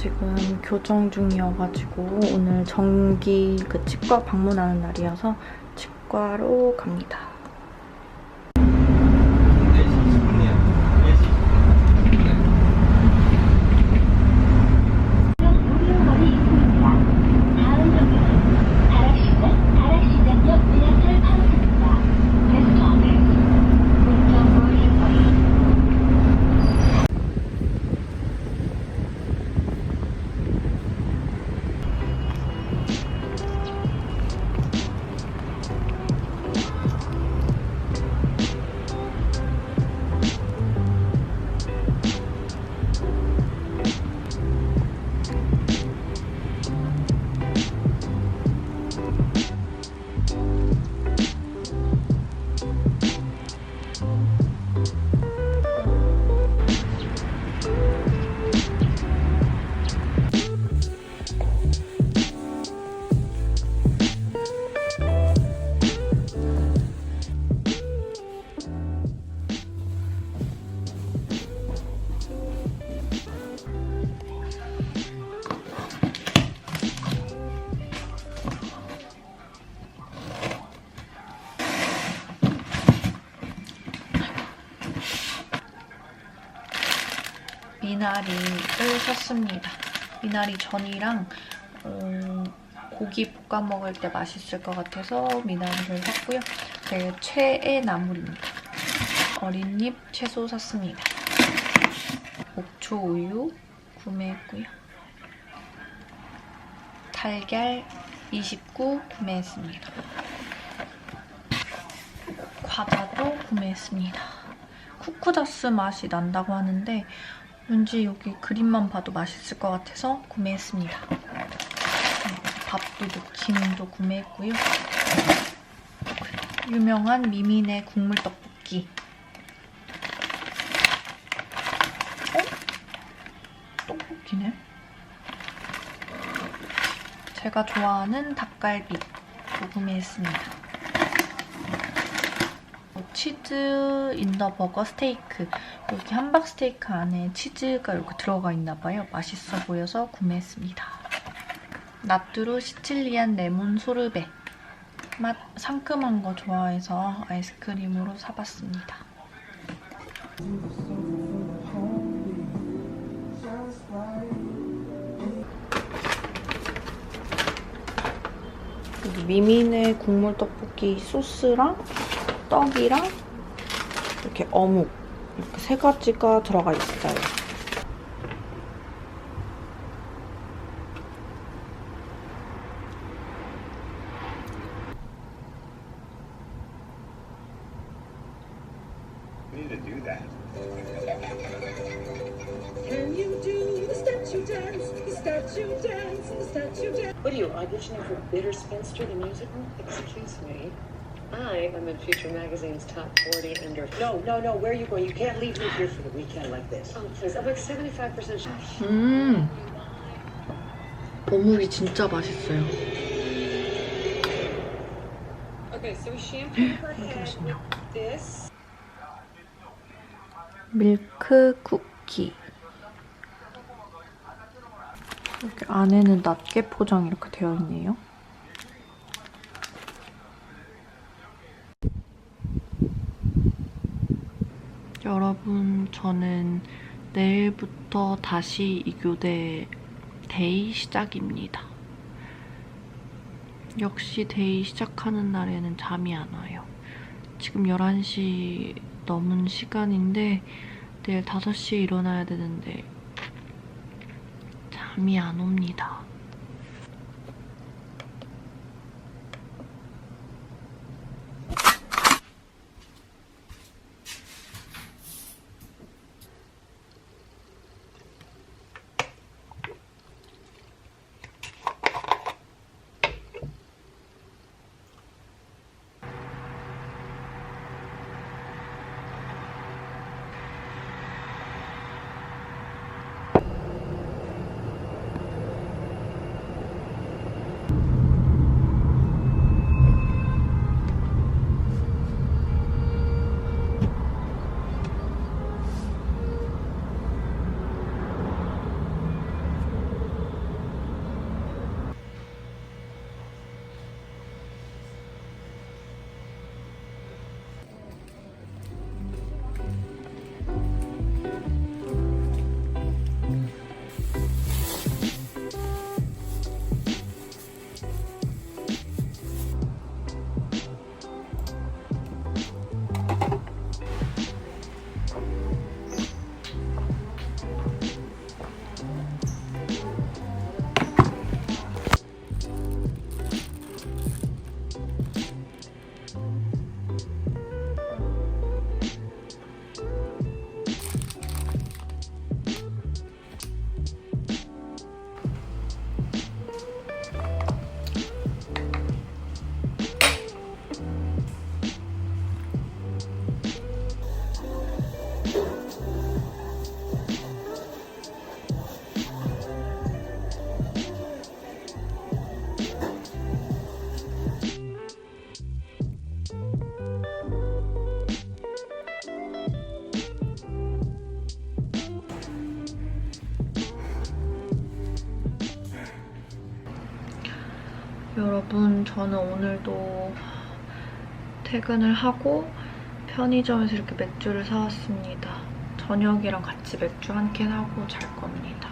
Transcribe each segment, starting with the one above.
지금 교정 중이어가지고 오늘 정기 그 치과 방문하는 날이어서 치과로 갑니다. 미나리를 샀습니다. 미나리 전이랑 음, 고기 볶아 먹을 때 맛있을 것 같아서 미나리를 샀고요. 제 최애 나물입니다. 어린잎 채소 샀습니다. 목초 우유 구매했고요. 달걀 29 구매했습니다. 과자도 구매했습니다. 쿠쿠다스 맛이 난다고 하는데 왠지 여기 그림만 봐도 맛있을 것 같아서 구매했습니다. 밥도둑 김도 구매했고요. 유명한 미민의 국물 떡볶이. 어? 떡볶이네. 제가 좋아하는 닭갈비도 구매했습니다. 치즈 인더 버거 스테이크 여기 함박 스테이크 안에 치즈가 이렇게 들어가 있나 봐요. 맛있어 보여서 구매했습니다. 나뚜루 시칠리안 레몬 소르베 맛 상큼한 거 좋아해서 아이스크림으로 사봤습니다. 여기 미민의 국물 떡볶이 소스랑 떡이랑 이렇게 어묵 이렇게 세 가지가 들어가 있어요. What are you auditioning for Bitter Spinster, the musical? Excuse me. I am in Future Magazine's top 40 under. No, no, no. Where are you going? You can't leave me here for the weekend like this. Oh, please. I'm like 75% sure. 음, 어묵이 진짜 맛있어요. Okay, so we shampoo her head with this. 밀크 쿠키. 이렇게 안에는 낱개 포장 이렇게 되어 있네요. 여러분, 저는 내일부터 다시 이교대 데이 시작입니다. 역시 데이 시작하는 날에는 잠이 안 와요. 지금 11시 넘은 시간인데 내일 5시에 일어나야 되는데 잠이 안 옵니다. 여러분, 저는 오늘도 퇴근을 하고 편의점에서 이렇게 맥주를 사왔습니다. 저녁이랑 같이 맥주 한 캔 하고 잘 겁니다.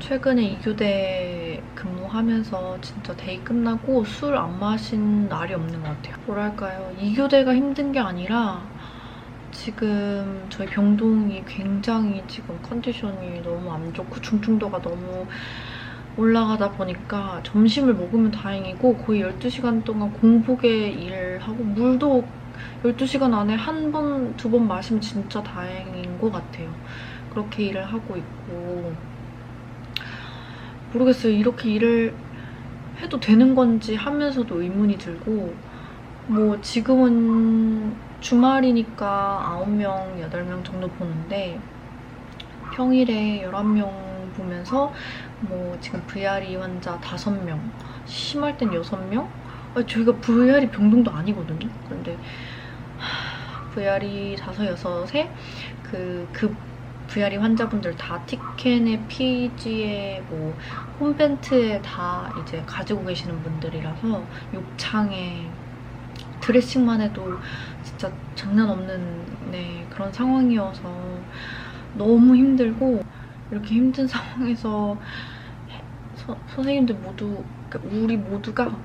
최근에 2교대 근무하면서 진짜 데이 끝나고 술 안 마신 날이 없는 것 같아요. 뭐랄까요. 2교대가 힘든 게 아니라 지금 저희 병동이 굉장히 지금 컨디션이 너무 안 좋고 중증도가 너무 올라가다 보니까 점심을 먹으면 다행이고 거의 12시간 동안 공복에 일을 하고 물도 12시간 안에 한 번, 두 번 마시면 진짜 다행인 것 같아요. 그렇게 일을 하고 있고 모르겠어요. 이렇게 일을 해도 되는 건지 하면서도 의문이 들고 뭐 지금은 주말이니까 9명, 8명 정도 보는데 평일에 11명 보면서 뭐 지금 VRE 환자 5명, 심할 땐 6명? 아니, 저희가 VRE 병동도 아니거든요. 하, VRE 5, 6에 그, 그 VRE 환자분들 다 티켓에 PG에 뭐 홈벤트에 다 이제 가지고 계시는 분들이라서 욕창에 드레싱만 해도 진짜 장난 없는 네, 그런 상황이어서 너무 힘들고 이렇게 힘든 상황에서 서- 선생님들 모두 그러니까 우리 모두가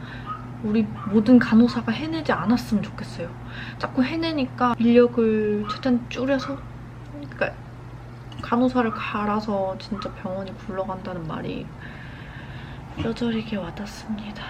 우리 모든 간호사가 해내지 않았으면 좋겠어요. 자꾸 해내니까 인력을 최대한 줄여서 그러니까 간호사를 갈아서 진짜 병원이 굴러간다는 말이 뼈저리게 와닿습니다.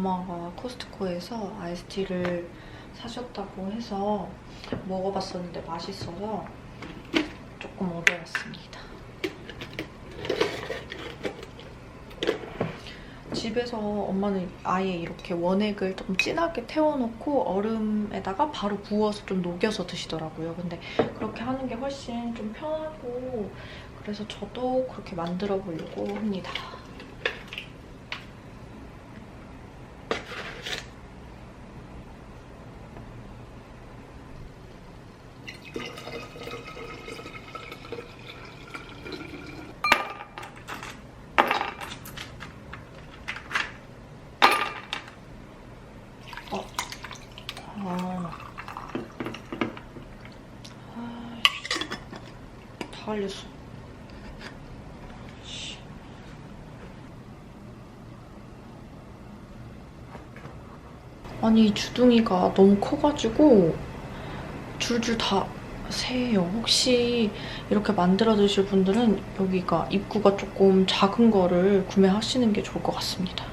엄마가 코스트코에서 아이스티를 사셨다고 해서 먹어봤었는데 맛있어서 조금 얻어왔습니다. 집에서 엄마는 아예 이렇게 원액을 좀 진하게 태워놓고 얼음에다가 바로 부어서 좀 녹여서 드시더라고요. 근데 그렇게 하는 게 훨씬 좀 편하고 그래서 저도 그렇게 만들어 보려고 합니다. 빨렸어. 씨. 아니 이 주둥이가 너무 커가지고 줄줄 다 새요. 혹시 이렇게 만들어 드실 분들은 여기가 입구가 조금 작은 거를 구매하시는 게 좋을 것 같습니다.